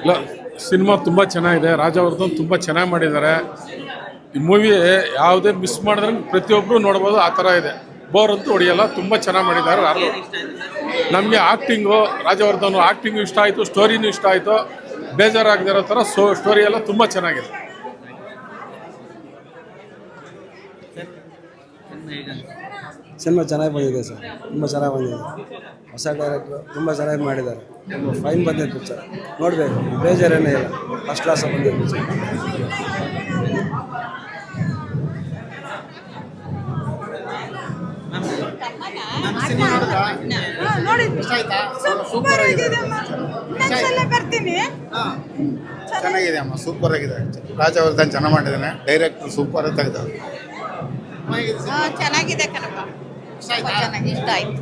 ಇಲ್ಲ ಸಿನಿಮಾ ತುಂಬ ಚೆನ್ನಾಗಿದೆ. ರಾಜವರ್ಧನ್ ತುಂಬ ಚೆನ್ನಾಗಿ ಮಾಡಿದ್ದಾರೆ. ಈ ಮೂವಿ ಯಾವುದೇ ಮಿಸ್ ಮಾಡಿದ್ರೆ ಪ್ರತಿಯೊಬ್ಬರು ನೋಡ್ಬೋದು ಆ ಥರ ಇದೆ. ಬೋರ್ ಅಂತೂ ಹೊಡಿಯಲ್ಲ ತುಂಬ ಚೆನ್ನಾಗಿ ಮಾಡಿದ್ದಾರೆ. ನಮಗೆ ಆ್ಯಕ್ಟಿಂಗು ರಾಜವರ್ಧನ್ ಆ್ಯಕ್ಟಿಂಗು ಇಷ್ಟ ಆಯಿತು ಸ್ಟೋರಿನೂ ಇಷ್ಟ ಆಯಿತು. ಬೇಜಾರಾಗದಿರೋ ಥರ ಸೋ ಸ್ಟೋರಿ ಎಲ್ಲ ತುಂಬ ಚೆನ್ನಾಗಿದೆ. ಸಿನಿಮಾ ಚೆನ್ನಾಗಿ ಬಂದಿದೆ ಸರ್. ತುಂಬ ಚೆನ್ನಾಗಿ ಬಂದಿದೆ. ಹೊಸ ಡೈರೆಕ್ಟ್ರು ತುಂಬ ಚೆನ್ನಾಗಿ ಮಾಡಿದ್ದಾರೆ. ಫೈನ್ ಬಂದಿದೆ ಪಿಕ್ಚರ್ ನೋಡಬೇಕು. ಬೇಜಾರೇನೇ ಇಲ್ಲ. ಫಸ್ಟ್ ಕ್ಲಾಸ್ ಬಂದಿದೆ ಪಿಕ್ಚರ್ ಸೂಪರ್ ಚೆನ್ನಾಗಿದೆ ಅಮ್ಮ. ಸೂಪರ್ ಆಗಿದೆ. ರಾಜವರ್ಧನ್ ಚೆನ್ನಾಗಿ ಮಾಡಿದ್ದಾನೆ. ಡೈರೆಕ್ಟ್ ಸೂಪರ್ ತೆಗೆದ ಚೆನ್ನಾಗಿದೆ ಕಣಪ್ಪ. ಚೆನ್ನಾಗಿ ಇಷ್ಟ ಆಯ್ತು.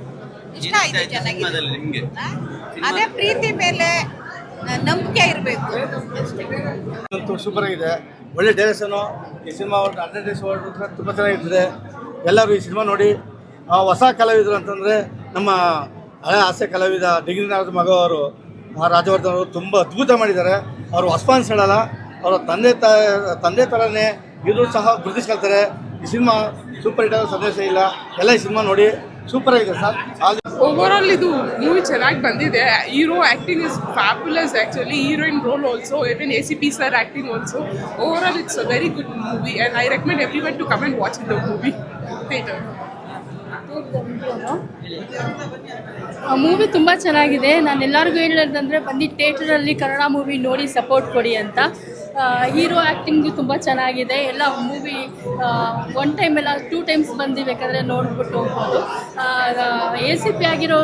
ಇಷ್ಟ ಆಯ್ತು ಚೆನ್ನಾಗಿದೆ. ನಿಮಗೆ? ಅದೇ ಪ್ರೀತಿ ಮೇಲೆ ನಂಬಿಕೆ ಇರಬೇಕು. ಅಂತೂ ಸೂಪರ್ ಆಗಿದೆ. ಒಳ್ಳೆ ಡೈರೆಕ್ಷನು ಈ ಸಿನಿಮಾ ಅಡ್ವರ್ಟೈಸ್ ಡೇಸ್ ತುಂಬ ಚೆನ್ನಾಗಿರ್ತದೆ. ಎಲ್ಲರೂ ಈ ಸಿನಿಮಾ ನೋಡಿ. ಆ, ಹೊಸ ಕಲಾವಿದರು ಅಂತಂದರೆ ನಮ್ಮ ಹಳೆ ಹಾಸ್ಯ ಕಲಾವಿದ ಡಿಗ್ರಿ ನಾರದ ಮಗ ಅವರು ರಾಜವರ್ಧನ್ ಅವರು ತುಂಬ ಅದ್ಭುತ ಮಾಡಿದ್ದಾರೆ. ಅವರು ಹೊಸ್ಪಾನ್ಸ್ ಹೇಳಲ್ಲ. ಅವರ ತಂದೆ ತ ತಂದೆ ಥರನೇ ಇದು ಸಹ ಗುರುತಿಸ್ಕೊಳ್ತಾರೆ. ಈ ಸಿನಿಮಾ ಸೂಪರ್ ಹಿಟ್ ಆಗೋ ಸಂದೇಶ ಇಲ್ಲ. ಎಲ್ಲ ಈ ಸಿನಿಮಾ ನೋಡಿ ಸೂಪರ್ ಆಗಿದೆ ಸರ್. ಓವರ್ ಆಲ್ ಇದು ಮೂವಿ ಚೆನ್ನಾಗಿ ಬಂದಿದೆ. Hero acting is fabulous actually heroine role also even A C P sir acting also over all it's a very good movie and I recommend everyone to come and watch the movie theatre movie ತುಂಬ ಚೆನ್ನಾಗಿದೆ. ನಾನು ಎಲ್ಲರಿಗೂ ಹೇಳೋದಂದರೆ ಬಂದು ಥಿಯೇಟರಲ್ಲಿ Kannada movie ನೋಡಿ support ಕೊಡಿ ಅಂತ. ಹೀರೋ ಆ್ಯಕ್ಟಿಂಗು ತುಂಬ ಚೆನ್ನಾಗಿದೆ. ಎಲ್ಲ ಮೂವಿ ಒನ್ ಟೈಮ್ ಎಲ್ಲ ಟೂ ಟೈಮ್ಸ್ ಬಂದು ಬೇಕಾದರೆ ನೋಡ್ಬಿಟ್ಟು ಹೋಗ್ಬೋದು. ಎ ಸಿ ಪಿ ಆಗಿರೋ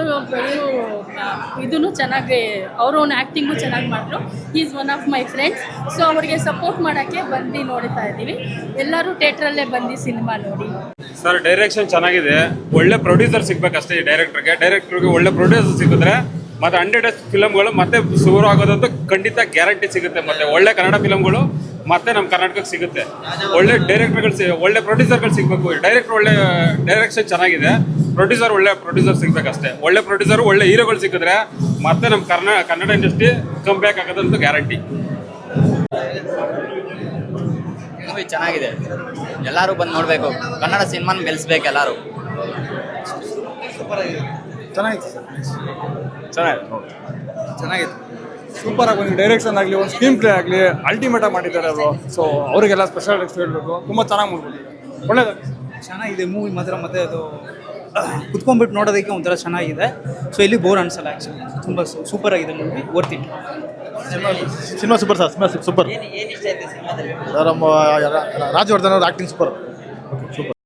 ಇದೂ ಚೆನ್ನಾಗಿ, ಅವ್ರ ಓನ್ ಆ್ಯಕ್ಟಿಂಗು ಚೆನ್ನಾಗಿ ಮಾಡಿದ್ರು. Is one of my friends so ಅವರಿಗೆ ಸಪೋರ್ಟ್ ಮಾಡೋಕ್ಕೆ ಬಂದು ನೋಡ್ತಾ ಇದ್ದೀವಿ. ಎಲ್ಲರೂ ಥಿಯೇಟ್ರಲ್ಲೇ ಬಂದು ಸಿನಿಮಾ ನೋಡಿ. ಸರ್ ಡೈರೆಕ್ಷನ್ ಚೆನ್ನಾಗಿದೆ. ಒಳ್ಳೆ ಪ್ರೊಡ್ಯೂಸರ್ ಸಿಗ್ಬೇಕಷ್ಟೇ ಈ ಡೈರೆಕ್ಟರ್ಗೆ ಡೈರೆಕ್ಟರ್ಗೆ ಒಳ್ಳೆ ಪ್ರೊಡ್ಯೂಸರ್ ಸಿಕ್ಕಿದ್ರೆ ಮತ್ತೆ ಹಂಡ್ರೆಡ್ ಫಿಲಮ್ಗಳು ಮತ್ತೆ ಶುರು ಆಗೋದಂತೂ ಖಂಡಿತ ಗ್ಯಾರಂಟಿ ಸಿಗುತ್ತೆ ಮತ್ತೆ. ಒಳ್ಳೆ ಕನ್ನಡ ಫಿಲಮ್ಗಳು ಮತ್ತೆ ನಮ್ಮ ಕರ್ನಾಟಕಕ್ಕೆ ಸಿಗುತ್ತೆ. ಒಳ್ಳೆ ಡೈರೆಕ್ಟರ್ಗಳು ಸಿ ಒಳ್ಳೆ ಪ್ರೊಡ್ಯೂಸರ್ಗಳು ಸಿಗಬೇಕು. ಡೈರೆಕ್ಟರ್ ಒಳ್ಳೆ ಡೈರೆಕ್ಷನ್ ಚೆನ್ನಾಗಿದೆ. ಪ್ರೊಡ್ಯೂಸರ್ ಒಳ್ಳೆ ಪ್ರೊಡ್ಯೂಸರ್ ಸಿಗ್ಬೇಕಷ್ಟೇ. ಒಳ್ಳೆ ಪ್ರೊಡ್ಯೂಸರ್ ಒಳ್ಳೆ ಹೀರೋಗಳು ಸಿಕ್ಕಿದ್ರೆ ಮತ್ತೆ ನಮ್ಮ ಕರ್ನಾ ಕನ್ನಡ ಇಂಡಸ್ಟ್ರಿ ಕಮ್ ಬ್ಯಾಕ್ ಆಗೋದಂತೂ ಗ್ಯಾರಂಟಿ ಮೂವಿ ಚೆನ್ನಾಗಿದೆ. ಎಲ್ಲರೂ ಬಂದು ನೋಡಬೇಕು. ಕನ್ನಡ ಸಿನಿಮಾನ ಬೆಳೆಸ್ಬೇಕು ಎಲ್ಲರೂ. ಚೆನ್ನಾಗಿತ್ತು ಸರ್ ಚೆನ್ನಾಗಿತ್ತು ಸೂಪರ್ ಆಗಿ ಒಂದು ಡೈರೆಕ್ಷನ್ ಆಗಲಿ ಒಂದು ಸ್ಕ್ರೀನ್ ಪ್ಲೇ ಆಗಲಿ ಅಲ್ಟಿಮೇಟ್ ಆಗಿ ಮಾಡಿದ್ದಾರೆ ಅವರು. ಸೊ ಅವರಿಗೆಲ್ಲ ಸ್ಪೆಷಲ್ ನೆಕ್ಸ್ಟ್ ಹೇಳಬೇಕು. ತುಂಬ ಚೆನ್ನಾಗಿ ಮಾಡ್ಬೋದು. ಒಳ್ಳೇದು. ಚೆನ್ನಾಗಿದೆ ಮೂವಿ ಮಾತ್ರ ಮತ್ತೆ ಅದು ಕುತ್ಕೊಂಡ್ಬಿಟ್ಟು ನೋಡೋದಕ್ಕೆ ಒಂಥರ ಚೆನ್ನಾಗಿದೆ. ಸೊ ಇಲ್ಲಿ ಬೋರ್ ಅನ್ಸಲ್ಲ ಆ್ಯಕ್ಚುಲಿ ತುಂಬ ಸೂಪರ್ ಆಗಿದೆ movie worth it cinema super sir cinema super ಏನು ಏನು ಇಷ್ಟ ಆಯ್ತು ಸಿನಿಮಾದಲ್ಲಿ? ರಾಜವರ್ಧನ್ ಅವ್ರ ಆಕ್ಟಿಂಗ್ ಸೂಪರ್ ಸೂಪರ್